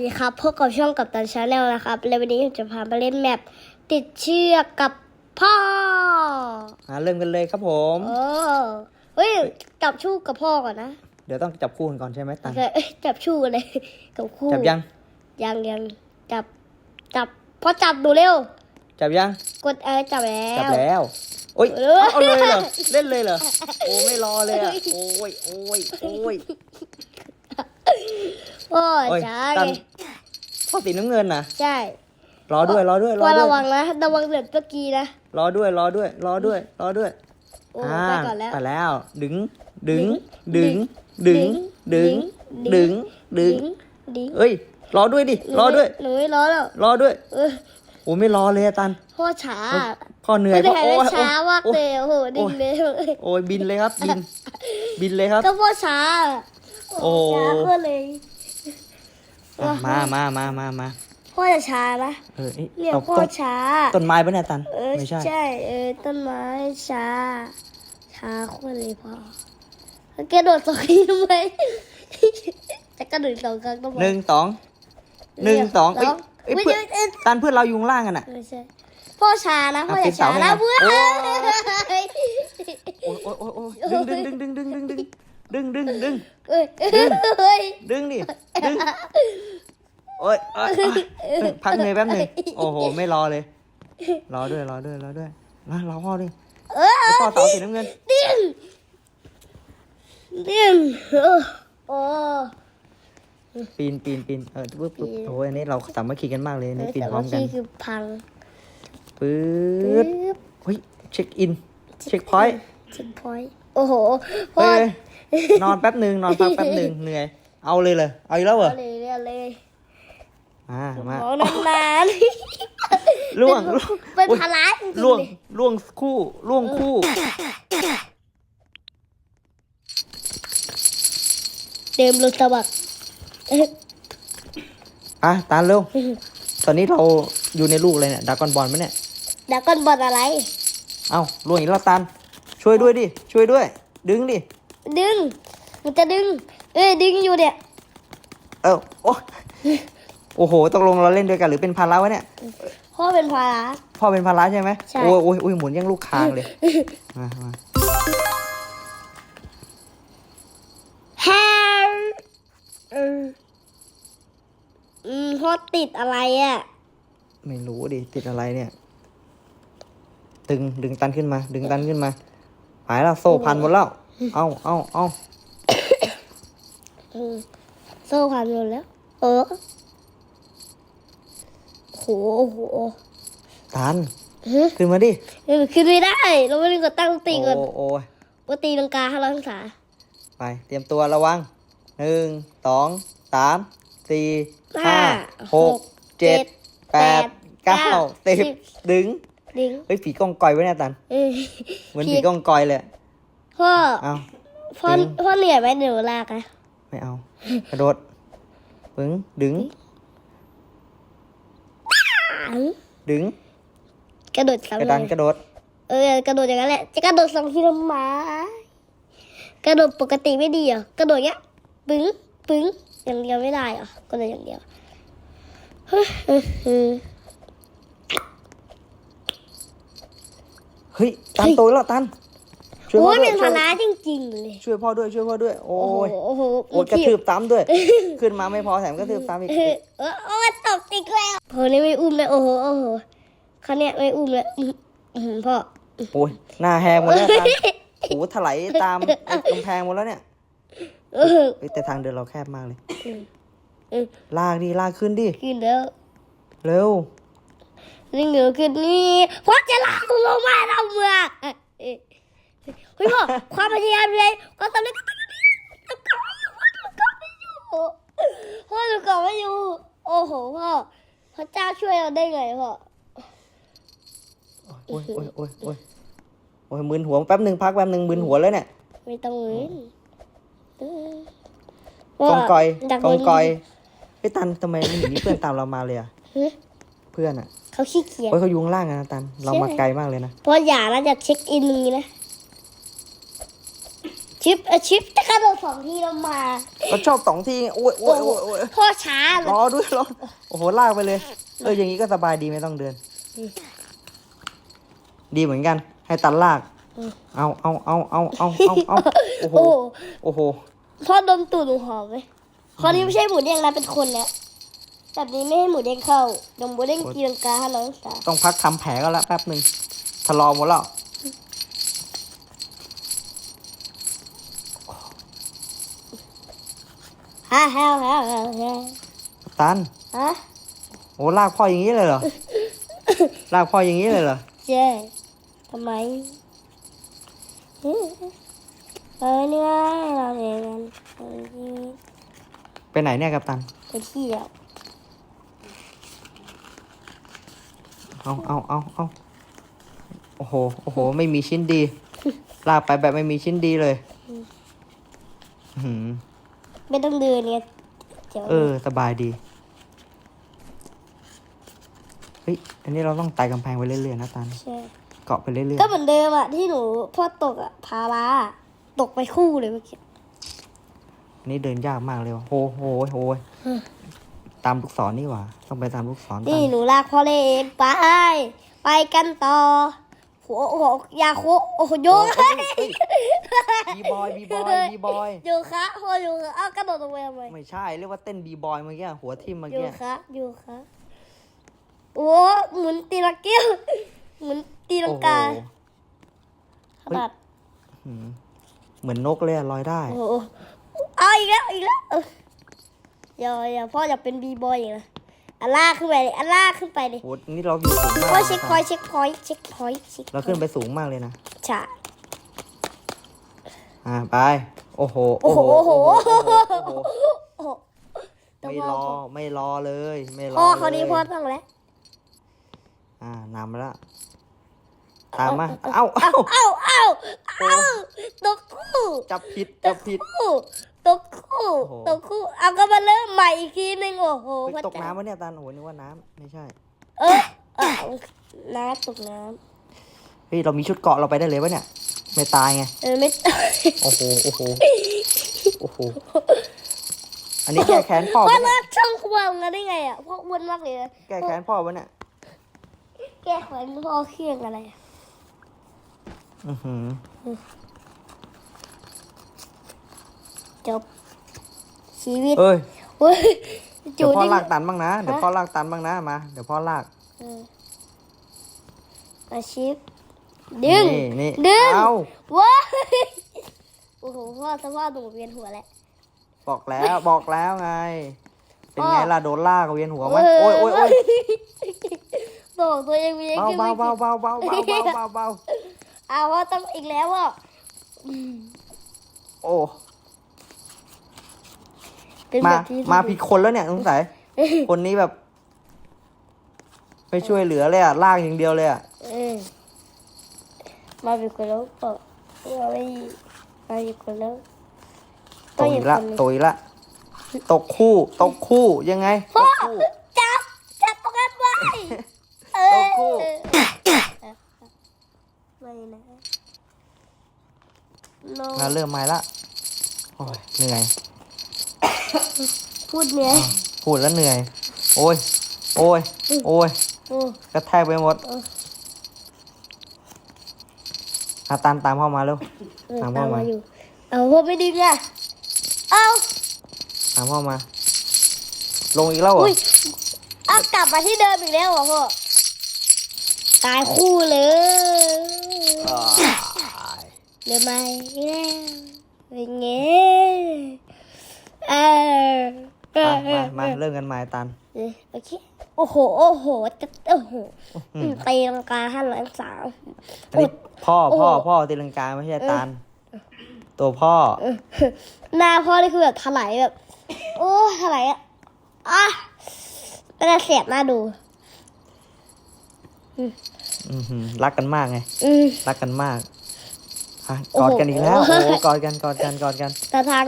ดีครับพบกับช่องกับตันชาแนลนะครับและวันนี้ผมจะพามาเล่นแมปติดเชือกกับพ่ออ่าเริ่มกันเลยครับผมโอ้เฮ้ยจับชู้กับพ่อก่อนนะเดี๋ยวต้องจับคู่กันก่อนใช่ไหมตันเอ้ยจับชู้กันเลยกับคู่จับยังยังยังจับจับพ่อจับดูเร็ว จับยัง กดเออจับแล้วจับแล้วโอ้ยเออเอาเลยเหรอเล่นเลยเหรอโอ้ไม่รอเลยอะโอ้ยโอ้ยโอ้ย พ่อโอ้ยช้าตันไงพ่อสีน้ำเงินนะใช่รอด้วยรอด้วยรอพ่อด้ระววัยงนะระวังเดือดเมื่อกี้นะ รอด้วยรอด้วยรอด้วยรอด้วยโอ้อ่าไปก่อนแล้ว ไปแล้ว ดึง ดึง ดึดึงงดึง ดึดึงงดึง ดึง ดิ้งเอ้ย รอด้วยดิหนูรอด้วย หนูไม่รอแล้วรอด้วย เออโอ้ไม่รอเลยอะตันพ่อช้าพ่อเหนื่อยไม่ได้พ่อให้โอ้ยช้ามากโอ้เลยยโอ้โหดิ่งเลยโอ้ยบินเลยครับบิน บินเลยครับ ก็พ่อช้าโอ้ช้าก็เลย อะมามามามามาพ่อจะช้านะเออเอ๊ะเนี่ยตกพ่อต้นช้า ต้นไม้ปะเนี่ยตันเออไม่ใช่ ใช่เออต้นไม้ช้า ช้าโคนเลยพ่อแล้วกระโดดสองทีทำไมจะกระโดดสองครั้งก็พอหนึ่งสอง หนึ่งสองเอ้ยเอ้ยไม่เพื่อนใช่เอ้ยตันเพื่อนเราอยุงล่างกันอะ ไม่ใช่พ่อช้านะพ่ออะอย่าช้าปิดเสาให้นะหน่เพื่ออยนโอ้ยโอ้ยโอ้ยโอ้ยดึงดึงดึงดึงดึงดึงดึง ดึงดึงดึงเอ้ยเอ้ยดึงดิดึงโอ้ยโอ้ยโอ้ยพักเหนื่อยแป๊บหนึ่งโอ้โห ไม่รอเลย รอด้วยรอด้วยรอด้วยมารอพ่อดิเออไอ้พ่อเสาสีน้ำเงินดิ้งดิ้งเออโอ้ปีนปีนปีนเออปึ๊บปึ๊บโอ้ยอันนี้เราสามัคคีกันมากเลยอันนี่ปีนแต่พร้อว่ามกันที่คือพังปึ๊ปึ๊บบเฮ้ยเช็คอินเช็คพอยต์เช็คพอยต์โอ้โหพ่อเฮ้ย นอนแป๊บหนึ่งนอนพักแป๊บหนึ่งเหนื่อย เอาเลยเลยเอาอีกแล้วเหรอเอาเลยเอาเลยมามาของนานๆล่วงล่วงเป็นอุ๊ยภาระจริงๆล่วงเลยล่วงคู่ล่วงคู่ เต็มรถกระบะอะตามเร็ว ตอนนี้เราอยู่ในลูกเลยเนี่ยดากอนบอลไหมเนี่ยดากอนบอลอะไร เอ้าล่วงอีกแล้วตัน ช่วยด้วยดิ ช่วยด้วย ดึงดิ ดึง มันจะดึง เอ้ยดึงอยู่เนี่ยเออโอ้โอ้โหตกลงเราเล่นด้วยกันหรือเป็นภาระวะเนี่ย พ่อเป็นภาระ พ่อเป็นภาระใช่ไหมใช่ โอ้ยโอ้ยโอ้ยหมุนยังลูกคางเลยมามาแฮร์เอออืมพ่อติดอะไรอะ ไม่รู้ดิติดอะไรเนี่ยดึงดึงตันขึ้นมา ดึงตันขึ้นมา หายแล้วโซ่พันหมดแล้ว เอาเอาเอาอืมโซ่พันหมดแล้ว เออโหโอ้โหตันฮะขึ้นมาดิเออขึ้นไม่ได้ เราไม่ได้กดตั้งตีก่อนโอ้โอ้ยว่าตีลังกาห้าร้อยองศาไป เตรียมตัวระวังหนึ่งสองสามสี่ห้าหกเจ็ดแปดเก้าสิบดึง ดึง เฮ้ย ผีกองกอยไว้เนี่ยตันเออเหมือนผีกองกอยเลย พ่อ เอาพ่อดึงพ่อเหนื่อยไหมเดี๋ยวลากอะไม่เอา กระโดดปึ้งดึงดึง กระโดดสองกระดันเลยกระโดด เออกระโดดอย่างนั้นแหละ จะกระโดดสองทีละไม้กระโดดปกติไม่ดีเหรอกระโดดเงี้ยปึ้งปึ้งอย่างเดียวไม่ได้เหรอกระโดดอย่างเดียวเฮ้ยตันโตแล้วตัน ช่วยพ่โอ้อยด้วเป็ยนช่ภาวยระจริง ๆ เลย ช่วยพ่อด้วยช่วยพ่อด้วย โอ้โอ้โหยโอ้โหโอ้ยกระทืบซ้ำด้วย ขึ้นมาไม่พอแถมกระทืบซ้ำอีก เออเออโอ้ยตกติกแล้วโหนี่ไม่อุ้มเลยโอ้โหโอ้โหเขาเนี่ยไม่อุ้มเลยอื้ออื้อหือพ่อโอ้ยหน้าแหงหมดแล้วตันโอ้ถลายตามไอ้กำแพงหมดแล้วเนี่ยเออ เฮ้ยแต่ทางเดินเราแคบมากเลยเออลากดิลากขึ้นดิขึ้นแล้ว Ừ. เร็ว นี่เหนือขึ้นนี่พ่อจะลากลงมาทำเมือง เอ้ยเอ้ยเฮ้ยพ่อความพยายามเลยก็ตอนนี้ก็ตอนนี้ก็กลับไม่อยู่พ่อหนูกลับไม่อยู่พ่อหนูกลับไม่อยู่ โอ้โหพ่อพระเจ้าช่วยเราได้ไงพ่อโอ้ยโอ้ยโอ้ยโอ้ยโอ้ยมึนหัวแป๊บหนึ่งพักแป๊บหนึ่งมึนหัวแล้วเนี่ยไม่ต้องเว้นเออกองกอยดักองกอยโดนไอ้ยตันทำไมไม่เห็นมีเพื่อนตามเรามาเลยอะเฮ้ยเพื่อนอะเขาขี้เกียจโอ้ยเขาอยุงล่างอะนะตัน เรามาไกลมากเลยนะเพราะอย่านะจะเช็คอินตรงนี้นะ ชิปเอ่อชิปจะกระโดดสองทีแล้วมาก็ชอบสองทีโอ้ยโอ้ยโอ้ยโอ้ยพ่อช้าเลยรอด้วยรอโอ้โหลากไปเลย เอออย่างนี้ก็สบายดีไม่ต้องเดิน ดีเหมือนกัน ให้ตันลาก เอาเอาเอาเอาเอาเอาเอาโอ้โหโอ้โอ้โหพ่อดมตูดหนูหอมไหมคราวนี้ไม่ใช่หมูเด้งนะเป็นคนแล้วแบบนี้ไม่ให้หมูเด้งเข้าดมหมูเด้งตีลังกาห้าร้อยองศาต้องพักทำแผลก็แล้วแป๊บหนึ่งทะลอหมดแล้ว ฮ่าฮ่าฮ่าฮ่าฮ่าตัน ฮะโอ้ลากพ่ออย่างนี้เลยเหรอ ลากพ่ออย่างนี้เลยเหรอเจ๊ทำไมเออเออเนี่ยเราเรียนกันเออนี่ไปไหนเนี่ยกัปตัน ไปเที่ยวเอาเอาเอาเอาโอ้โห โอ้โห ไม่มีชิ้นดี ลากไปแบบไม่มีชิ้นดีเลย อื้อหือ ไม่ต้องเดินเนี่ยเดี๋ยวเออ สบายดี เฮ้ย อันนี้เราต้องไต่กำแพงไปเรื่อยๆนะตันใช่เกาะไปเรื่อยก็เหมือนเดิมอะที่หนูพ่อตกอะพาราตกไปคู่เลยเมื่อกี้ๆอันนี้เดินยากมากเลยว่ะโหโหโหตามลูกศรนี่หว่า ต้องไปตามลูกศรตันี่นหนูลากพ่อเล่นไปไปกันต่อโหโอ้โหอยาโคโอ้โหโยคะบีบอยบีบอยบีบอยโยคะพ่อโยคะอ้าวกระโดดลงไปทำไมไม่ใช่เรียกว่าเต้นบีบอยเมื่อกี้หัวทิ่มเมื่อโยกี้คะโยคะโอ้หมุนตีลังเกี้ยวหมุนตีลังกาโอ้โหขนาดหืมเหมือนนกเลยอะลอยได้โอ้โหเอาอีกแล้วอีกแล้วเอออย่าอย่าพ่ออยากเป็นบีบอยอย่างนะ อันลากขึ้นไปเลยอันลากขึ้นไปเลยโหนี่เราอยู่สูงมากโอ้ยนะเช็คพอยต์เช็คพอยต์เช็คพอยต์เช็คเราขึ้นไปสูงมากเลยนะใช่อ่าไป โอ้โห โอ้โห โอ้โห โอ้โหโอ้โหไม่รอ ไม่รอเลย ไม่รอพ่อเขาวนี้ลยพ่อต้องแล้ว อ่านำมาแล้วตามมาเอ้าเอ้าเอ้า เอ้า เอ้า เอ้าตกคู่ จับผิดตจับกผิดคู่ ตกคู่ โอ้โห ตกคู่ เอาก็มาเริ่มใหม่อีกทีหนึงโอ้โหเฮ้ยพระตกเจ้าน้ำวะเนี่ยตันโอ้โหนึกว่าน้ำไม่ใช่เออเออน้ำตกน้เฮ้ยเรามีชุดเกาะเราไปได้เลยวะเนี่ยไม่ตายไงำเออไม่ โอ้โหโอ้โหโอ้โหอันนี้แก้แค้นพ่อพ่อปะเลิเนี่ยกช่องควงกันได้ไงอะพ่ออ้วนมากเลยนะแก้แค้นพ่อปะเนี่ยแก้แขวนพ่อเครื่องอะไรอะอือหือ จบ ชีวิตเอ้ยเว้ยเดี๋ยวพ่อนี่ลากตันบ้างนะ เดี๋ยวพ่อลากตันบ้างนะมา เดี๋ยวพ่อลากเอออาชีพดึง นี่นี่ดึง เอาว้ายโอ้โหพ่อสภาพหนูเวียนหัวแล้วบอกแล้วบอกแล้วไง เป็นไงพ่อล่ะโดนลากเวียนหัวไหมโอ้ยโอ้ยโอ้ยบอกตัวเองเวียนเบาขึ้นเบาไม่เบาเบาเบาเบาเบาเบาเบาเอาว่าต้องอีกแล้วอะโอ้ เป็นมาแบบที่มาผิดคนแล้วเนี่ยสงสัยคนนี้แบบ ไม่ช่วยเหลือเลยอะลากอย่างเดียวเลยอะเออมาเป็นคนแล้วเปล่ามาไม่มาเป็นคนแล้วตกอีกละคนหนึ่งตกอีกละตกคู่ ตกคู่ยังไงตพ่อกคู่จับจับตรงนั้นไว้เอตอกคู่ไม่นะโลมาเริ่มใหม่ละโอ้ยเหนื่อย พูดเหนื่อยพูดแล้วเหนื่อย โอ้ย โอ้ย โอ้ยโอ้กระแทกไปหมดอาตามตามเข้ามาเร็วเออตามตามเข้ามามาอยู่เอาพวกไม่ดึงอะเอาตามเข้ามา ลงอีกแล้วเหรออุ้ยเอากลับมาที่เดิมอีกแล้วเหรอพ่อ ตายคู่เลยอ่าเดี๋ยวมาอีกแล้วเป็นไง เออเอมาอมามาเริ่มกันใหม่ตันเออโอเค โอ้โห โอ้โหจะโอ้โหอืมตีลังกาห้าร้อยสามอันนี้พ่อโอ้โหพ่อพ่อตีลังกาไม่ใช่ตัน ตัวพ่อ หน้าพ่อนี่คือแบบถลายแบบ โอ้ถลายอะอะเป็นอะไรเสียบหน้าดูอือหือรักกันมากไงอืมรักกันมากอะโอ้กโหอดกันอีกแล้วโอ้โหกอดกันกอดกันกอดกันแต่ทาง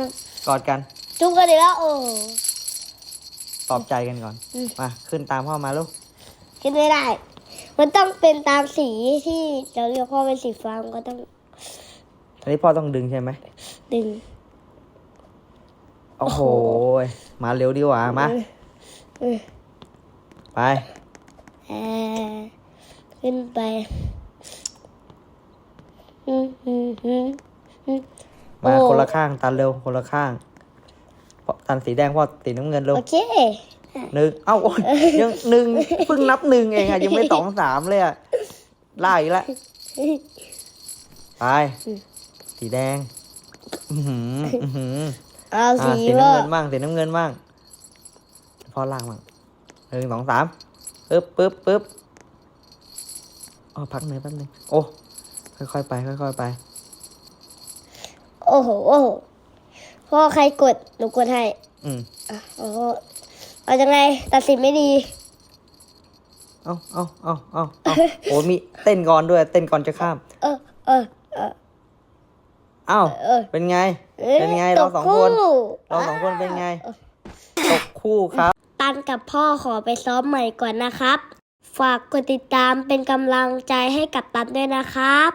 กอดกัน จุ๊บกันอีกแล้วโอ้ปลอบใจกันก่อนอืมมา ขึ้นตามพ่อมาลูกคิดไม่ได้ มันต้องเป็นตามสีที่เราเรียกพ่อเป็นสีฟ้ามันก็ต้อง อันนี้พ่อต้องดึงใช่ไหมหนึ่งโอ้โห มาเร็วดีกว่า มาเออไปเออขึ้นไปอืมอืมอืมอืมมาโอ้คนละข้างตันเร็วคนละข้าง เพราะตันสีแดงเพราะสีน้ำเงินเร็วโอเคหนึ่งเอ้าโอ้ยยังหนึ่งเพิ่งนับหนึ่งเองอะยังไม่สองสามเลยอะไล่อีกแล้วไปสีแดงอือหืออื้อหือเอาอ่าสีสีว่าน้ำเงินบ้างสีน้ำเงินบ้างพ่อล่างบ้างหนึ่งสองสามปึ๊บปึ๊บปึ๊บอ๋อพักหนึ่งแป๊บหนึงโอ้ค่อยๆไป ค่อยๆไป โอ้โหโอ้โห พ่อใครกดหนูกดให้อืมอะโอ้โหเอาจังไงตัดสินไม่ดี เอาเอาเอาเอาเอาโอ้มีเต้นก่อนด้วย เต้นก่อนจะข้ามเออเออเออ เอ้าเออ เป็นไงอ้ยเป็นไงตเรากสองคนคู่เราสองคนเป็นไง ตกคู่ครับ ตันกับพ่อขอไปซ้อมใหม่ก่อนนะครับ ฝากกดติดตามเป็นกำลังใจให้กับตันด้วยนะครับ